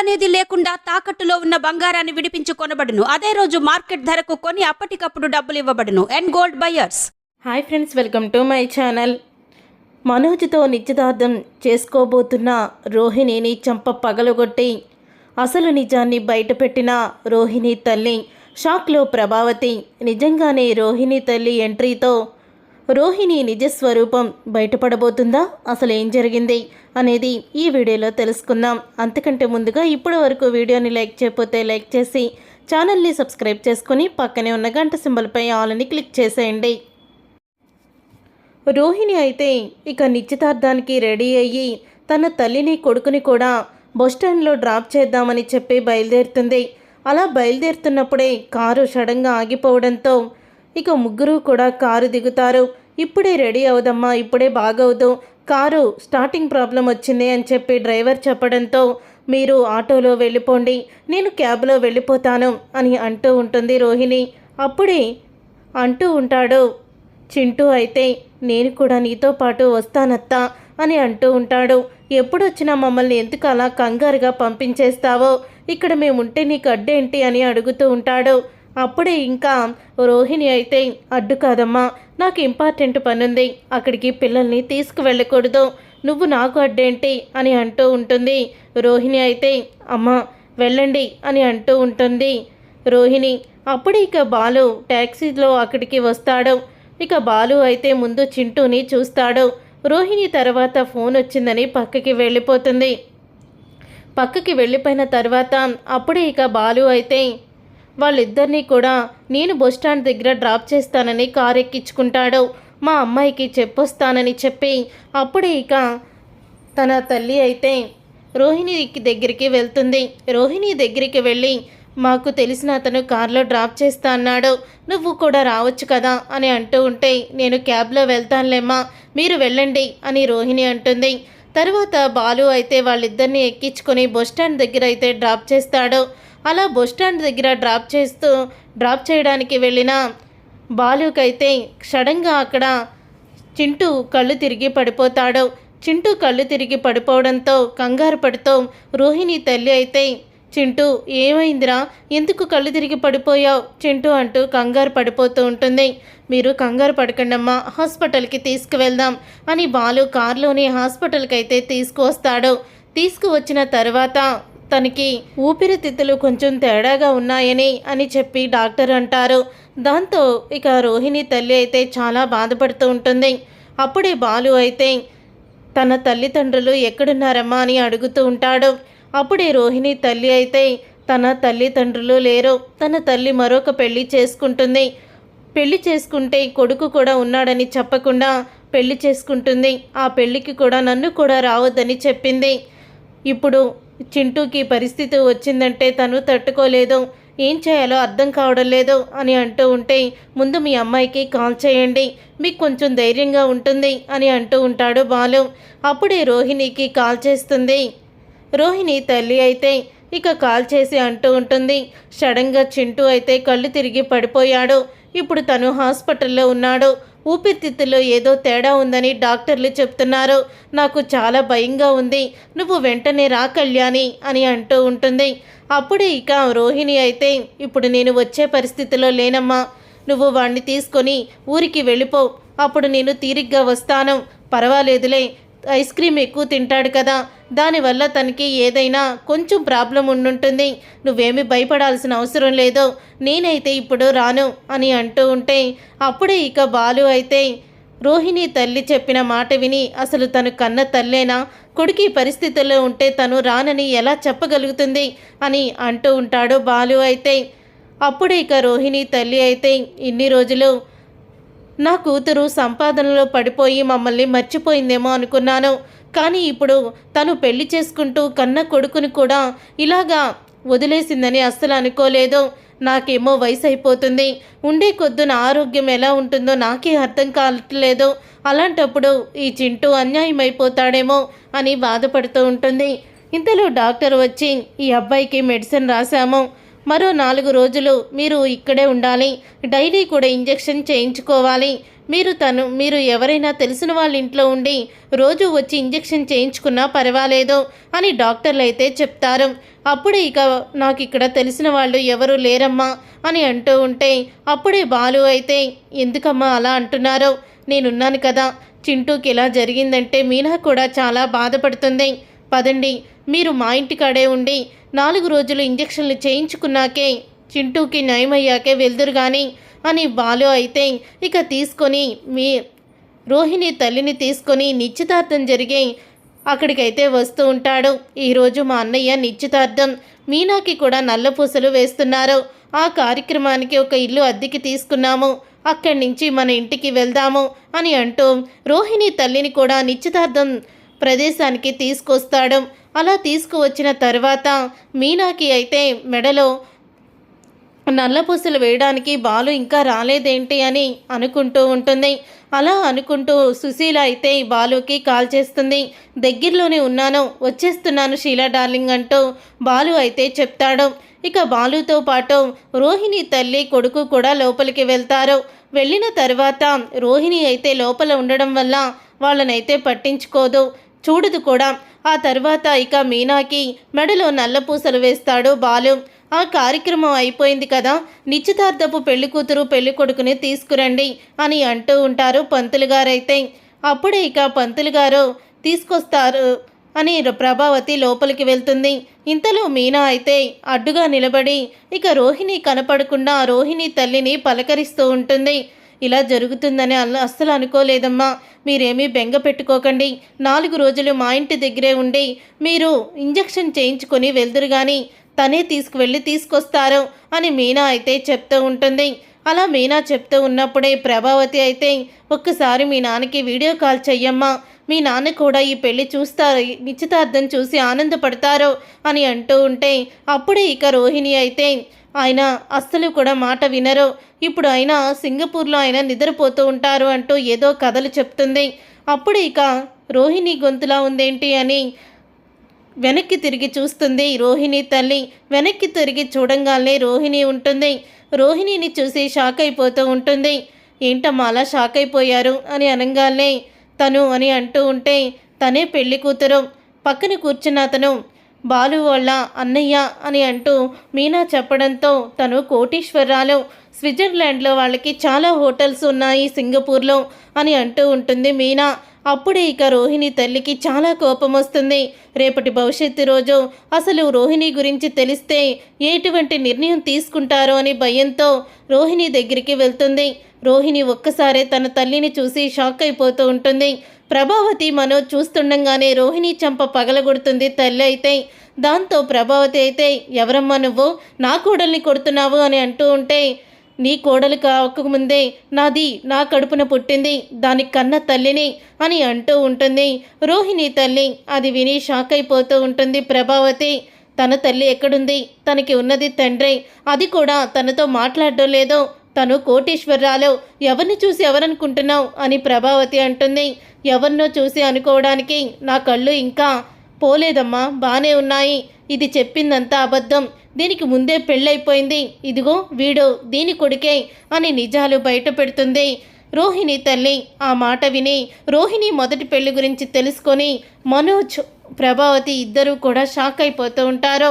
అనేది లేకుండా తాకట్టులో ఉన్న బంగారాన్ని విడిపించి కొనబడును. అదే రోజు మార్కెట్ ధరకు కొని అప్పటికప్పుడు డబ్బులు ఇవ్వబడును. And gold buyers hi friends welcome to my channel మనోజ్తో నిశ్చితార్థం చేసుకోబోతున్న రోహిణిని చంప పగలగొట్టి అసలు నిజాన్ని బయటపెట్టిన రోహిణి తల్లి షాక్లో ప్రభావతి నిజంగానే రోహిణి తల్లి ఎంట్రీతో రోహిణి నిజస్వరూపం బయటపడబోతుందా? అసలు ఏం జరిగింది? అనేది ఈ వీడియోలో తెలుసుకుందాం. అంతకంటే ముందుగా ఇప్పటి వరకు వీడియోని లైక్ చేయకపోతే లైక్ చేసి ఛానల్ని సబ్స్క్రైబ్ చేసుకుని పక్కనే ఉన్న గంట సింబల్పై ఆల్ని క్లిక్ చేసేయండి. రోహిణి అయితే ఇక నిశ్చితార్థానికి రెడీ అయ్యి తన తల్లిని కొడుకుని కూడా బస్టాండ్లో డ్రాప్ చేద్దామని చెప్పి బయలుదేరుతుంది. అలా బయలుదేరుతున్నప్పుడే కారు సడన్గా ఆగిపోవడంతో ఇక ముగ్గురు కూడా కారు దిగుతారు. ఇప్పుడే రెడీ అవుదమ్మా ఇప్పుడే బాగవుదు. కారు స్టార్టింగ్ ప్రాబ్లం వచ్చింది అని చెప్పి డ్రైవర్ చెప్పడంతో మీరు ఆటోలో వెళ్ళిపోండి. నేను క్యాబ్లో వెళ్ళిపోతాను అని అంటూ ఉంటుంది రోహిణి. అప్పుడే అంటూ ఉంటాడు చింటూ అయితే నేను కూడా నీతో పాటు వస్తానత్తా అని అంటూ ఉంటాడు. ఎప్పుడొచ్చినా మమ్మల్ని ఎందుకు అలా కంగారుగా పంపించేస్తావో? ఇక్కడ మేముంటే నీకు అడ్డేంటి? అని అడుగుతూ ఉంటాడు. అప్పుడే ఇంకా రోహిణి అయితే అడ్డు కాదమ్మా నాకు ఇంపార్టెంట్ పనుంది అక్కడికి పిల్లల్ని తీసుకువెళ్ళకూడదు నువ్వు నాకు అడ్డేంటి? అని అంటూ ఉంటుంది. రోహిణి అయితే అమ్మా వెళ్ళండి అని అంటూ ఉంటుంది. రోహిణి అప్పుడే ఇక బాలు ట్యాక్సీలో అక్కడికి వస్తాడు. ఇక బాలు అయితే ముందు చింటూని చూస్తాడు. రోహిణి తర్వాత ఫోన్ వచ్చిందని పక్కకి వెళ్ళిపోతుంది. పక్కకి వెళ్ళిపోయిన తర్వాత అప్పుడే ఇక బాలు అయితే వాళ్ళిద్దరినీ కూడా నేను బస్ స్టాండ్ దగ్గర డ్రాప్ చేస్తానని కారు ఎక్కించుకుంటాడు. మా అమ్మాయికి చెప్పొస్తానని చెప్పి అప్పుడే ఇక తన తల్లి అయితే రోహిణి దగ్గరికి వెళ్తుంది. రోహిణి దగ్గరికి వెళ్ళి మాకు తెలిసిన అతను కార్లో డ్రాప్ చేస్తా అన్నాడు. నువ్వు కూడా రావచ్చు కదా? అని అంటూ ఉంటే నేను క్యాబ్లో వెళ్తానులేమ్మా. మీరు వెళ్ళండి అని రోహిణి అంటుంది. తర్వాత బాలు అయితే వాళ్ళిద్దరిని ఎక్కించుకొని బస్ స్టాండ్ దగ్గర అయితే డ్రాప్ చేస్తాడు. అలా బస్ స్టాండ్ దగ్గర డ్రాప్ చేస్తూ డ్రాప్ చేయడానికి వెళ్ళిన బాలుకైతే సడన్గా అక్కడ చింటూ కళ్ళు తిరిగి పడిపోతాడు. చింటూ కళ్ళు తిరిగి పడిపోవడంతో కంగారు పడుతూ రోహిణి తల్లి అయితే చింటూ ఏమైందిరా? ఎందుకు కళ్ళు తిరిగి పడిపోయావు? చింటూ అంటూ కంగారు పడిపోతూ ఉంటుంది. మీరు కంగారు పడకండమ్మా హాస్పిటల్కి తీసుకువెళ్దాం అని బాలు కారులోని హాస్పిటల్కి అయితే తీసుకువస్తాడు. తీసుకువచ్చిన తర్వాత తనకి ఊపిరితిత్తులు కొంచెం తేడాగా ఉన్నాయని అని చెప్పి డాక్టర్ అంటారు. దాంతో ఇక రోహిణి తల్లి అయితే చాలా బాధపడుతూ ఉంటుంది. అప్పుడే బాలు అయితే తన తల్లిదండ్రులు ఎక్కడున్నారమ్మా అని అడుగుతూ ఉంటాడు. అప్పుడే రోహిణి తల్లి అయితే తన తల్లిదండ్రులు లేరు. తన తల్లి మరొక పెళ్ళి చేసుకుంటుంది. పెళ్ళి చేసుకుంటే కొడుకు కూడా ఉన్నాడని చెప్పకుండా పెళ్ళి చేసుకుంటుంది. ఆ పెళ్ళికి కూడా నన్ను కూడా రావద్దని చెప్పింది. ఇప్పుడు చింటూకి పరిస్థితి వచ్చిందంటే తను తట్టుకోలేదు. ఏం చేయాలో అర్థం కావడం లేదు అని అంటూ ఉంటే ముందు మీ అమ్మాయికి కాల్ చేయండి. మీకు కొంచెం ధైర్యంగా ఉంటుంది అని అంటూ ఉంటాడు బాలు. అప్పుడే రోహిణికి కాల్ చేస్తుంది. రోహిణి తల్లి అయితే ఇక కాల్ చేసి అంటూ ఉంటుంది. సడన్గా చింటూ అయితే కళ్ళు తిరిగి పడిపోయాడు. ఇప్పుడు తను హాస్పిటల్లో ఉన్నాడు. ఊపిరితిత్తుల్లో ఏదో తేడా ఉందని డాక్టర్లు చెప్తున్నారు. నాకు చాలా భయంగా ఉంది. నువ్వు వెంటనే రా కళ్యాణి అని అంటూ ఉంటుంది. అప్పుడే ఇక రోహిణి అయితే ఇప్పుడు నేను వచ్చే పరిస్థితిలో లేనమ్మా. నువ్వు వాణ్ణి తీసుకొని ఊరికి వెళ్ళిపో. అప్పుడు నేను తీరిగ్గా వస్తాను. పర్వాలేదులే. ఐస్ క్రీమ్ ఎక్కువ తింటాడు కదా. దానివల్ల తనకి ఏదైనా కొంచెం ప్రాబ్లం ఉండుంటుంది. నువ్వేమి భయపడాల్సిన అవసరం లేదు. నేనైతే ఇప్పుడు రాను అని అంటూ ఉంటే అప్పుడే ఇక బాలు అయితే రోహిణి తల్లి చెప్పిన మాట విని అసలు తను కన్న తల్లేనా? కొడుకు పరిస్థితుల్లో ఉంటే తను రానని ఎలా చెప్పగలుగుతుంది? అని అంటూ ఉంటాడు బాలు అయితే. అప్పుడే ఇక రోహిణి తల్లి అయితే ఇన్ని రోజులు నా కూతురు సంపాదనలో పడిపోయి మమ్మల్ని మర్చిపోయిందేమో అనుకున్నాను. కానీ ఇప్పుడు తను పెళ్ళి చేసుకుంటూ కన్న కొడుకుని కూడా ఇలాగా వదిలేసిందని అస్సలు అనుకోలేదు. నాకేమో వయసు అయిపోతుంది ఉండే కొద్దు నా ఆరోగ్యం ఎలా ఉంటుందో నాకే అర్థం కావట్లేదు. అలాంటప్పుడు ఈ చింటూ అన్యాయం అయిపోతాడేమో అని బాధపడుతూ ఉంటుంది. ఇంతలో డాక్టర్ వచ్చి ఈ అబ్బాయికి మెడిసిన్ రాశాము. మరో నాలుగు రోజులు మీరు ఇక్కడే ఉండాలి. డైలీ కూడా ఇంజెక్షన్ చేయించుకోవాలి. మీరు తను మీరు ఎవరైనా తెలిసిన వాళ్ళ ఇంట్లో ఉండి రోజు వచ్చి ఇంజెక్షన్ చేయించుకున్నా పర్వాలేదు అని డాక్టర్లు అయితే చెప్తారు. అప్పుడే ఇక నాకు ఇక్కడ తెలిసిన వాళ్ళు ఎవరు లేరమ్మా అని అంటూ ఉంటే అప్పుడే బాలు అయితే ఎందుకమ్మా అలా అంటున్నారో? నేనున్నాను కదా. చింటూకి ఇలా జరిగిందంటే మీనా కూడా చాలా బాధపడుతుంది. పదండి మీరు మా ఇంటికాడే ఉండి నాలుగు రోజులు ఇంజక్షన్లు చేయించుకున్నాకే చింటూకి నయమయ్యాకే వెళ్దురు కానీ అని బాలు అయితే ఇక తీసుకొని మీ రోహిణి తల్లిని తీసుకొని నిశ్చితార్థం జరిగే అక్కడికైతే వస్తూ ఉంటాడు. ఈరోజు మా అన్నయ్య నిశ్చితార్థం మీనాకి కూడా నల్లపూసలు వేస్తున్నారు. ఆ కార్యక్రమానికి ఒక ఇల్లు అద్దెకి తీసుకున్నాము. అక్కడి నుంచి మన ఇంటికి వెళ్దాము అని అంటూ రోహిణి తల్లిని కూడా నిశ్చితార్థం ప్రదేశానికి తీసుకొస్తాడు. అలా తీసుకువచ్చిన తర్వాత మీనాకి అయితే మెడలో నల్లపూసలు వేయడానికి బాలు ఇంకా రాలేదేంటి అని అనుకుంటూ ఉంటుంది. అలా అనుకుంటూ సుశీల అయితే బాలుకి కాల్ చేస్తుంది. దగ్గరలోనే ఉన్నాను వచ్చేస్తున్నాను షీలా డార్లింగ్ అంటూ బాలు అయితే చెప్తాడు. ఇక బాలుతో పాటు రోహిణి తల్లి కొడుకు కూడా లోపలికి వెళ్తారు. వెళ్ళిన తర్వాత రోహిణి అయితే లోపల ఉండడం వల్ల వాళ్ళనైతే పట్టించుకోదు. చూడదు కూడా. ఆ తర్వాత ఇక మీనాకి మెడలో నల్లపూసలు వేస్తాడు బాలు. ఆ కార్యక్రమం అయిపోయింది కదా నిశ్చితార్థపు పెళ్ళి కూతురు పెళ్ళి కొడుకుని తీసుకురండి అని అంటూ ఉంటారు పంతులు గారైతే. అప్పుడే ఇక పంతులు గారు తీసుకొస్తారు అని ప్రభావతి లోపలికి వెళ్తుంది. ఇంతలో మీనా అయితే అడ్డుగా నిలబడి ఇక రోహిణి కనపడకుండా రోహిణి తల్లిని పలకరిస్తూ ఉంటుంది. ఇలా జరుగుతుందని అస్సలు అనుకోలేదమ్మా. మీరేమీ బెంగ పెట్టుకోకండి. నాలుగు రోజులు మా ఇంటి దగ్గరే ఉండి మీరు ఇంజెక్షన్ చేయించుకొని వెళ్దురు కానీ తనే తీసుకువెళ్ళి తీసుకొస్తారు అని మీనా అయితే చెప్తూ ఉంటుంది. అలా మీనా చెప్తూ ఉన్నప్పుడే ప్రభావతి అయితే ఒక్కసారి మీ నాన్నకి వీడియో కాల్ చెయ్యమ్మా. మీ నాన్న కూడా ఈ పెళ్ళి చూస్తారు నిశ్చితార్థం చూసి ఆనందపడతారు అని అంటూ ఉంటే అప్పుడే ఇక రోహిణి అయితే ఆయన అస్సలు కూడా మాట వినరు. ఇప్పుడు ఆయన సింగపూర్లో ఆయన నిద్రపోతూ ఉంటారు అంటూ ఏదో కథలు చెప్తుంది. అప్పుడు ఇక రోహిణి గొంతులా ఉందేంటి అని వెనక్కి తిరిగి చూస్తుంది రోహిణి తల్లి. వెనక్కి తిరిగి చూడంగానే రోహిణి ఉంటుంది. రోహిణిని చూసి షాక్ అయిపోతూ ఉంటుంది. ఏంటమ్మా అలా షాక్ అయిపోయారు అని అనగానే తను అని అంటూ ఉంటే తనే పెళ్ళి కూతురు. పక్కన కూర్చున్న అతను బాలు వాళ్ళ అన్నయ్య అని అంటూ మీనా చెప్పడంతో తను కోటీశ్వరరాలు స్విట్జర్లాండ్లో వాళ్ళకి చాలా హోటల్స్ ఉన్నాయి సింగపూర్లో అని అంటూ ఉంటుంది మీనా. అప్పుడే ఇక రోహిణి తల్లికి చాలా కోపం వస్తుంది. రేపటి భవిష్యత్తు రోజు అసలు రోహిణి గురించి తెలిస్తే ఎటువంటి నిర్ణయం తీసుకుంటారో అని భయంతో రోహిణి దగ్గరికి వెళ్తుంది. రోహిణి ఒక్కసారే తన తల్లిని చూసి షాక్ అయిపోతూ ఉంటుంది. ప్రభావతి మనోజ్ చూస్తుండగానే రోహిణి చంప పగలగొడుతుంది తల్లి అయితే దాంతో ప్రభావతి అయితే ఎవరమ్మా నువ్వు? నా కోడల్ని కొడుతున్నావు? అని అంటూ ఉంటే నీ కోడలు కాకముందే నాది నా కడుపున పుట్టింది దానికి కన్న తల్లిని అని అంటూ ఉంటుంది. రోహిణి తల్లి అది విని షాక్ అయిపోతూ ఉంటుంది ప్రభావతి. తన తల్లి ఎక్కడుంది? తనకి ఉన్నది తండ్రి. అది కూడా తనతో మాట్లాడడం లేదో తను కోటీశ్వరరాలు ఎవరిని చూసి ఎవరనుకుంటున్నావు? అని ప్రభావతి అంటుంది. ఎవరినో చూసి అనుకోవడానికి నా కళ్ళు ఇంకా పోలేదమ్మా బానే ఉన్నాయి. ఇది చెప్పిందంతా అబద్ధం. దీనికి ముందే పెళ్ళైపోయింది. ఇదిగో వీడు దీని కొడుకే అని నిజాలు బయట పెడుతుంది. రోహిణి తల్లి ఆ మాట విని రోహిణి మొదటి పెళ్ళి గురించి తెలుసుకొని మనోజ్ ప్రభావతి ఇద్దరూ కూడా షాక్ అయిపోతూ ఉంటారు.